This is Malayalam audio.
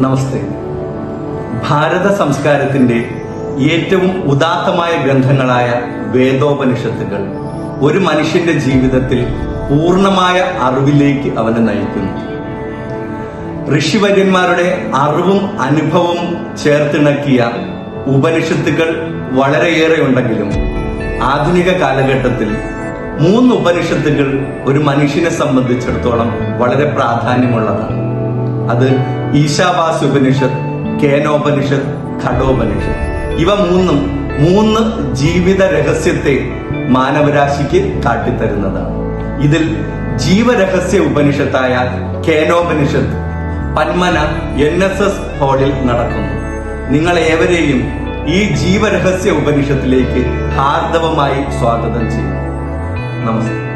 നമസ്തേ. ഭാരത സംസ്കാരത്തിന്റെ ഏറ്റവും ഉദാത്തമായ ഗ്രന്ഥങ്ങളായ വേദോപനിഷത്തുകൾ ഒരു മനുഷ്യന്റെ ജീവിതത്തിൽ പൂർണമായ അറിവിലേക്ക് അവനെ നയിക്കുന്നു. ഋഷിവര്യന്മാരുടെ അറിവും അനുഭവവും ചേർത്തിണക്കിയ ഉപനിഷത്തുകൾ വളരെയേറെ ഉണ്ടെങ്കിലും ആധുനിക കാലഘട്ടത്തിൽ മൂന്ന് ഉപനിഷത്തുകൾ ഒരു മനുഷ്യനെ സംബന്ധിച്ചിടത്തോളം വളരെ പ്രാധാന്യമുള്ളതാണ്. അത് ഈശാവാസ് ഉപനിഷത്ത് കേനോപനിഷത്ത് ഖഡോപനിഷത്ത്. ഇവ മൂന്നും മൂന്ന് ജീവിത രഹസ്യത്തെ മാനവരാശിക്ക് കാട്ടിത്തരുന്നതാണ്. ഇതിൽ ജീവരഹസ്യ ഉപനിഷത്തായ Kenopanishad Panmana N S S ഹാളിൽ നടക്കുന്നു. നിങ്ങൾ ഏവരെയും ഈ ജീവരഹസ്യ ഉപനിഷത്തിലേക്ക് ഹാർദവമായി സ്വാഗതം ചെയ്യുന്നു. നമസ്തേ.